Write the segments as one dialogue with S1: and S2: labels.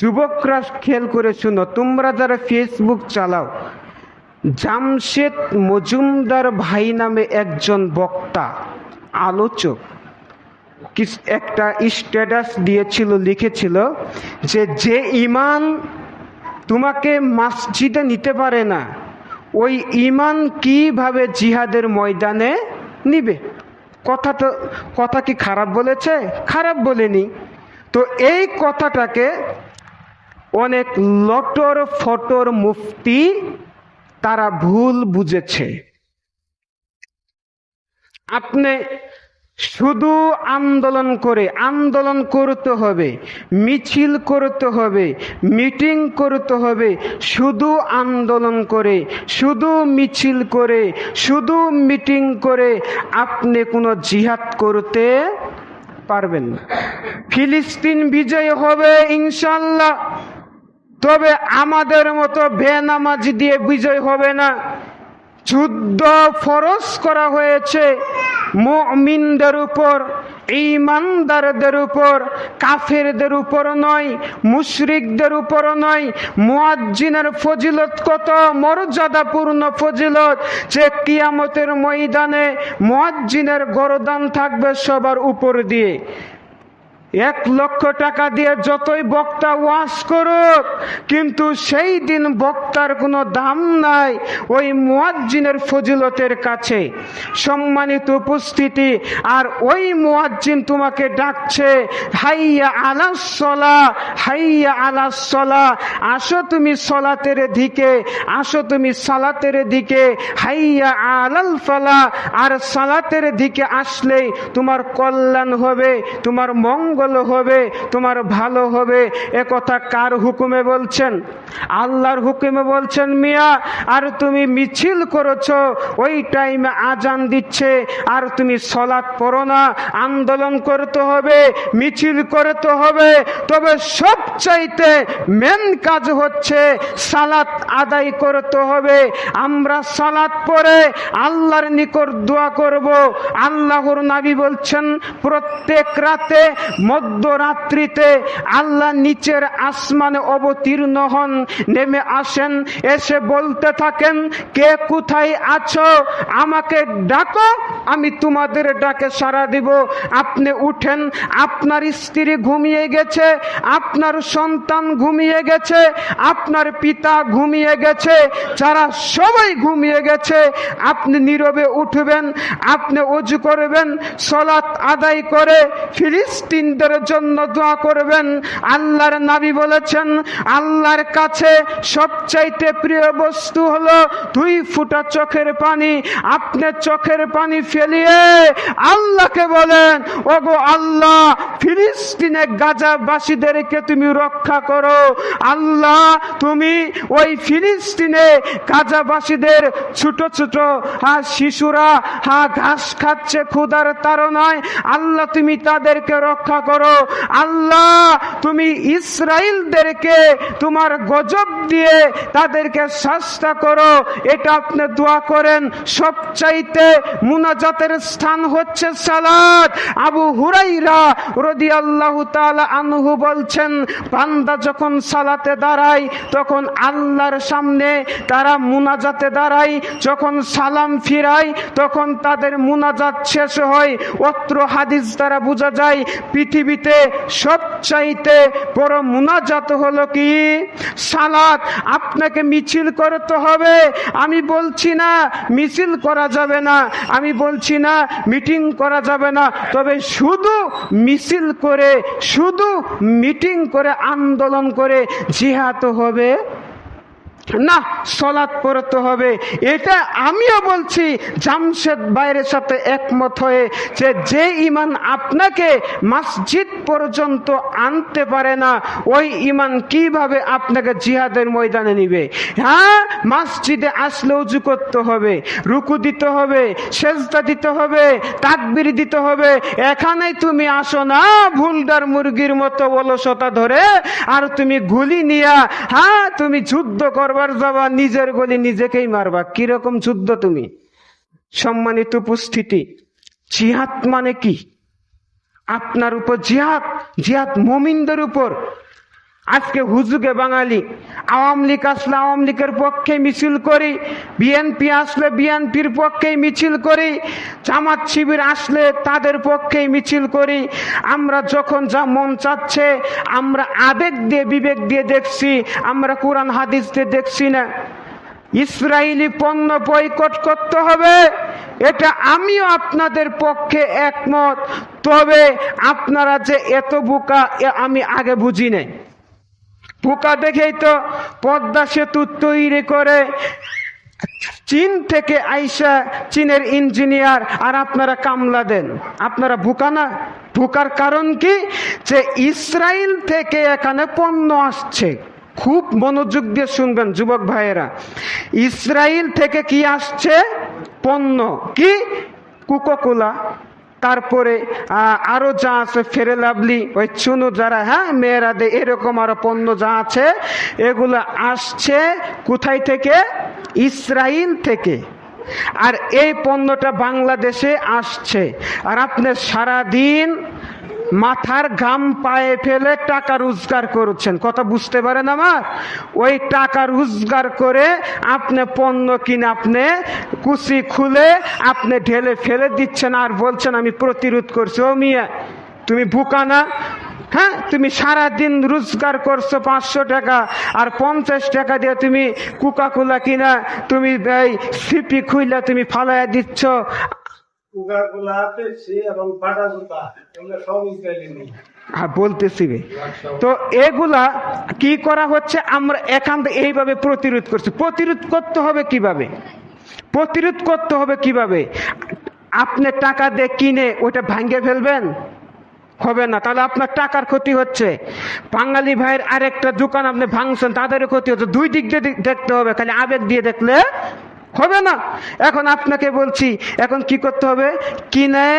S1: যুবকরা খেয়াল করে শুনো, তোমরা যারা ফেসবুক চালাও, জামশেদ মজুমদার ভাই নামে একজন বক্তা, আলোচক একটা স্ট্যাটাস দিয়েছিল, লিখেছিল যে যে ইমান তোমাকে মসজিদে নিতে পারে না, ওই ইমান কীভাবে জিহাদের ময়দানে নিবে? কথা তো কথা কি খারাপ বলেছে? খারাপ বলেনি। তো এই কথাটাকে অনেক লটর ফটর মুফতি তারা ভুল বুঝেছে। আপনি শুধু আন্দোলন করে, আন্দোলন করতে হবে, মিছিল করতে হবে, মিটিং করতে হবে, শুধু আন্দোলন করে, শুধু মিছিল করে, শুধু মিটিং করে আপনি কোনো জিহাদ করতে পারবেন না। ফিলিস্তিন বিজয় হবে ইনশাল্লাহ। তবে আমাদের মতো বেনামাজি দিয়ে বিজয় হবে না। যুদ্ধ ফরজ করা হয়েছে মুমিনদের উপর ইমানদারদের উপর, কাফেরদের উপর নয়, মুশরিকদের উপর নয়। মুয়াজ্জিনের ফজিলত কত? মর্যাদাপূর্ণ ফজিলত যে কিয়ামতের ময়দানে মুয়াজ্জিনের গরদান থাকবে সবার উপর দিয়ে। এক লক্ষ টাকা দিয়ে যতই বক্তা ওয়াজ করুক, কিন্তু সেই দিন বক্তার কোনো দাম নাই ওই মুয়াজ্জিনের ফজিলতের কাছে। সম্মানিত উপস্থিতি, আর ওই মুয়াজ্জিন তোমাকে ডাকছে, হাইয়া আলাসলা হাইয়া আলাসলা আসো তুমি সলাতের দিকে, আসো তুমি সালাতের দিকে, হাইয়া আলাল ফালা, আর সালাতের দিকে আসলেই তোমার কল্যাণ হবে, তোমার মঙ্গল হবে, তোমার ভালো হবে। এ কথা কার হুকুমে বলছেন? আল্লাহর হুকুমে বলছেন, মিয়া, আর তুমি মিছিল করেছ, ওই টাইমে আজান দিচ্ছে, আর তুমি সলাৎ পড়ো না, আন্দোলন করতে হবে, মিছিল করতে হবে। তবে সবচাইতে মেন কাজ হচ্ছে সালাত আদায় করতে হবে। আমরা সালাত পরে আল্লাহর নিকট দোয়া করব। আল্লাহর নাবি বলছেন, প্রত্যেক রাতে মধ্যরাত্রিতে আল্লাহ নিচের আসমানে অবতীর্ণ হন, নেমে আসেন, এসে বলতে থাকেন, কে কোথায় আছো? আমাকে ডাকো, আমি তোমাদের ডাকে সাড়া দিব। আপনি উঠেন, আপনার স্ত্রী ঘুমিয়ে গেছে, আপনার সন্তান ঘুমিয়ে গেছে, আপনার পিতা ঘুমিয়ে গেছে, যারা সবাই ঘুমিয়ে গেছে, আপনি নীরবে উঠবেন, আপনি অজু করবেন, সলাৎ আদায় করে ফিলিস্তিনদের জন্য দোয়া করবেন। আল্লাহর নাবি বলেছেন, আল্লাহর কাছে সবচাইতে প্রিয় বস্তু হলো দুই ফুটা চোখের পানি। আপনি চোখের পানি ফেলিয়ে আল্লাহকে বলেন, ওগো আল্লাহ ফিলিস্তিনে গাজাবাসীদেরকে তুমি রক্ষা করো। আল্লাহ, তুমি ওই ফিলিস্তিনে গাজাবাসীদের ছোট ছোট, হা, শিশুরা, হা, ঘাস খাচ্ছে ক্ষুধার তাড়নায়। আল্লাহ, তুমি তাদেরকে রক্ষা করো। আল্লাহ, তুমি ইসরায়েলদেরকে তোমার গজব দিয়ে তাদেরকে শাস্তা করো। এটা আপনি দোয়া করেন। সবচাইতে মুনাজাতের স্থান হচ্ছে সালাত। আবু হুরাইরা রদি আনহু বলছেন যখন সালাতে দাঁড়ায়, তখন আল্লাহর সামনে তারা মুনাজাতে দাঁড়ায়। যখন সালাম ফিরায়, তখন তাদের মুনাজাত শেষ হয়। অত্র হাদিস দ্বারা বোঝা যায়, পৃথিবীতে সবচাইতে বড় মুনাজাত হলো কি? সালাত। আপনাকে মিছিল করতে হবে। আমি বলছি না, মিছিল করা যাবে না। আমি বলছি না, মিটিং করা যাবে না। তবে শুধু মিছিল করে শুধু মিটিং করে আন্দোলন করে জিহাদ হবে না, সলাৎ পড়তে হবে। এটা আমিও বলছি, জামশেদ বাইরের সাথে একমত হয়ে যে যে ইমান আপনাকে মসজিদ পর্যন্ত আনতে পারে না, ওই ইমান কীভাবে আপনাকে জিহাদের ময়দানে নিবে? হ্যাঁ মসজিদে আসলে উজু করতে হবে, রুকু দিতে হবে, সেজদা দিতে হবে, তাকবির দিতে হবে। এখানেই তুমি আসো না, ভুলদার মুরগির মতো অলসতা ধরে, আর তুমি গুলি নিয়া হ্যাঁ তুমি যুদ্ধ করবার বাবা নিজের গলি নিজেকেই মারবা। কীরকম যুদ্ধ তুমি? সম্মানিত উপস্থিতি, জিহাদ মানে কি? আপনার উপর জিহাদ জিহাদ মমিনদের উপর। আজকে হুজুগে বাঙালি, আওয়ামী লীগ আসলে আওয়ামী লীগের পক্ষে মিছিল করি, বিএনপি আসলে বিএনপির পক্ষেই মিছিল করি, জামাত শিবির আসলে তাদের পক্ষেই মিছিল করি। আমরা যখন যা মন চাচ্ছে, আমরা আবেগ দিয়ে, বিবেক দিয়ে দেখছি, আমরা কোরআন, হাদিস দিয়ে দেখছি না। ইসরায়েলি পণ্য বয়কট করতে হবে, এটা আমিও আপনাদের পক্ষে একমত। তবে আপনারা যে এত বোকা আমি আগে বুঝি নাই। বোকা দেখেই তো পদ্মা সেতু তৈরি করে। চীন থেকে আইসা চীনের ইঞ্জিনিয়ার, আর আপনারা কামলা দেন। আপনারা বোকা না? বোকার কারণ কি? যে ইসরায়েল থেকে এখানে পণ্য আসছে। খুব মনোযোগ দিয়ে শুনবেন, যুবক ভাইয়েরা। ইসরায়েল থেকে কি আসছে? পণ্য। কি? কুকোকোলা। তারপরে আরও আরও যা আছে, ফেরে লাভলি, ওই চুনু যারা হ্যাঁ মেয়েরা দে, এরকম আরও পণ্য যা আছে, এগুলো আসছে কোথায় থেকে? ইসরাইল থেকে। আর এই পণ্যটা বাংলাদেশে আসছে। আর আপনার সারাদিন মাথার ঘাম পায়ে ফেলে টাকা রোজগার করছেন। কথা বুঝতে পারেন আমার? ওই টাকা রোজগার করে আপনি পণ্য কিনে আপনি কুচি খুলে আপনি ঢেলে ফেলে দিচ্ছেন আর বলছেন, আমি প্রতিরোধ করছি। ও মিয়া, তুমি বুকা না? হ্যাঁ তুমি সারা দিন রোজগার করছ পাঁচশো টাকা আর পঞ্চাশ টাকা দিয়ে তুমি কুকা কোলা কিনা, তুমি এই সিপি খুইলা তুমি ফালাইয়া দিচ্ছ। হ্যাঁ বলতেছি তো এগুলা করা হচ্ছে? আমরা এইভাবে প্রতিরোধ করছি। প্রতিরোধ করতে হবে প্রতিরোধ করতে হবে আপনি টাকা দিয়ে কিনে ওটা ভাঙ্গে ফেলবেন? হবে না। তাহলে আপনার টাকার ক্ষতি হচ্ছে। বাঙালি ভাইয়ের আরেকটা দোকান আপনি ভাঙছেন, তাদেরও ক্ষতি হচ্ছে। দুই দিক দিয়ে দেখতে হবে। খালি আবেগ দিয়ে দেখলে হবে না। এখন আপনাকে বলছি, এখন কি করতে হবে? কিনে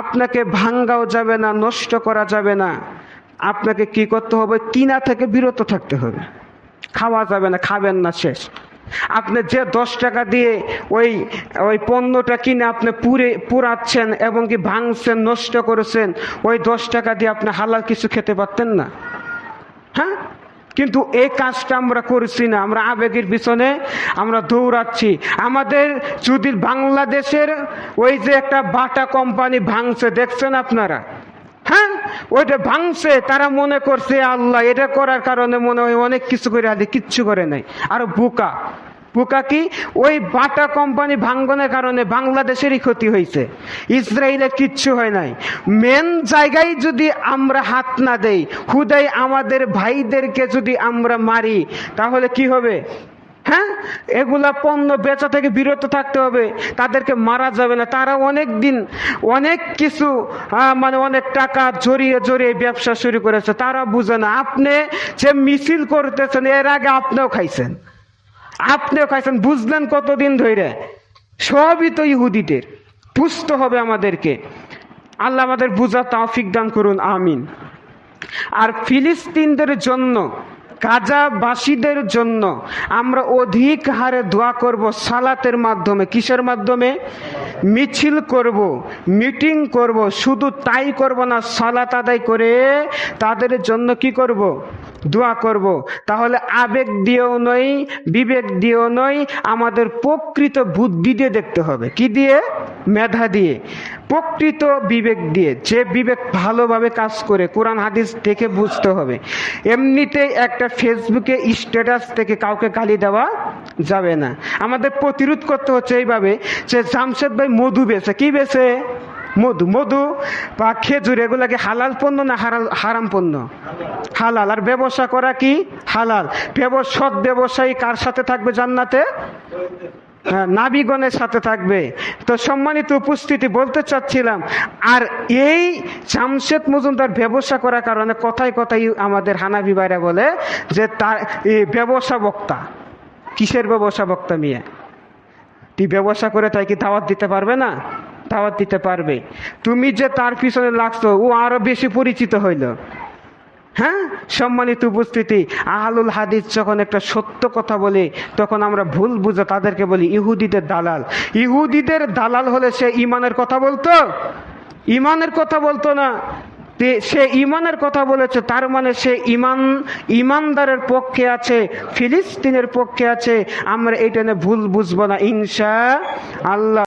S1: আপনাকে ভাঙ্গাও যাবে না, নষ্ট করা যাবে না। আপনাকে কি করতে হবে? কিনা থেকে বিরত থাকতে হবে। খাওয়া যাবে না, খাবেন না শেষ। আপনি যে দশ টাকা দিয়ে ওই ওই পণ্যটা কিনে আপনি পুরে, পুরাচ্ছেন এবং কি ভাঙছেন, নষ্ট করেছেন, ওই দশ টাকা দিয়ে আপনি হালাল কিছু খেতে পারতেন না। কিন্তু এই কাজটা আমরা করছি না, আমরা আবেগের পিছনে আমরা দৌড়াচ্ছি। আমাদের যদি বাংলাদেশের ওই যে একটা বাটা কোম্পানি ভাঙছে, দেখছেন আপনারা? হ্যাঁ? ওইটা ভাঙছে, তারা মনে করছে, আল্লাহ, এটা করার কারণে মনে হয় অনেক কিছু করে আদি কিচ্ছু করে নাই। আর বোকা। বোকা কি? ওই বাটা কোম্পানি ভাঙ্গনের কারণে বাংলাদেশেরই ক্ষতি হয়েছে। ইসরায়েলের কিচ্ছু হয় নাই। মেন জায়গায় যদি আমরা হাত না দেই, হুদাই আমাদের ভাইদেরকে যদি আমরা মারি, তাহলে কি হবে? হ্যাঁ? এগুলা পণ্য বেচা থেকে বিরত থাকতে হবে। তাদেরকে মারা যাবে না। তারা অনেক দিন অনেক কিছু মানে অনেক টাকা জড়িয়ে জড়িয়ে ব্যবসা শুরু করেছে। তারা বুঝে না, আপনি যে মিছিল করতেছেন, এর আগে আপনিও খাইছেন। আপনিও খাইছেন, বুঝলেন কতদিন ধরে সবই তো ইহুদিদের। বুঝতে হবে আমাদেরকে। আল্লাহ আমাদের বুঝা তাওফিক দান করুন, আমিন। আর ফিলিস্তিনদের জন্য, গাজাবাসীদের জন্য আমরা অধিক হারে দোয়া করব সালাতের মাধ্যমে। কিসের মাধ্যমে? মিছিল করব, মিটিং করব, শুধু তাই করব না, সালাত আদায় করে তাদের জন্য কি করব? দোয়া করব। তাহলে আবেগ দিয়েও নয়, বিবেক দিয়েও নয়, আমাদের প্রকৃত বুদ্ধি দিয়ে দেখতে হবে। কি দিয়ে? মেধা দিয়ে। প্রকৃত বিবেক দিয়ে। যে বিবেক ভালোভাবে কাজ করে, কোরআন, হাদিস দেখে বুঝতে হবে। এমনিতেই একটা ফেসবুকে স্ট্যাটাস থেকে কাউকে গালি দেওয়া যাবে না। আমাদের প্রতিরোধ করতে হচ্ছে এইভাবে যে জামশেদ ভাই মধু বেছে। কি বেছে? মধু মধু বা খেজুর এগুলাকে হালাল পণ্য না হারাল হারাম পণ্য? হালাল। আর ব্যবসা করা কি? হালাল। সৎ ব্যবসায়ী কার সাথে থাকবে জান্নাতে? হ্যাঁ, নাবিগণের সাথে থাকবে। তো সম্মানিত উপস্থিতি বলতে চাচ্ছিলাম আর এই জামশেদ মজুমদার ব্যবসা করার কারণে কথায় কথাই আমাদের হানাবি ভাইরা বলে যে তার ব্যবসা বক্তা। কিসের ব্যবসা বক্তা মিয়া? তুই ব্যবসা করে তাই কি দাওয়াত দিতে পারবে না? দাওয়াত দিতে পারবে। তুমি যে তার পিছনে লাগছো, ও আরও বেশি পরিচিত হইল। হ্যাঁ? সম্মানিত উপস্থিতি, আহলুল হাদিস যখন একটা সত্য কথা বলে, তখন আমরা ভুল বুঝে তাদেরকে বলি ইহুদিদের দালাল। ইহুদিদের দালাল হলে সে ইমানের কথা বলতো? ইমানের কথা বলতো না। সে ইমানের কথা বলেছে, তার মানে সে ইমান, ইমানদারের পক্ষে আছে, ফিলিস্তিনের পক্ষে আছে। আমরা এটা নিয়ে ভুল বুঝব না, ইনশা আল্লাহ।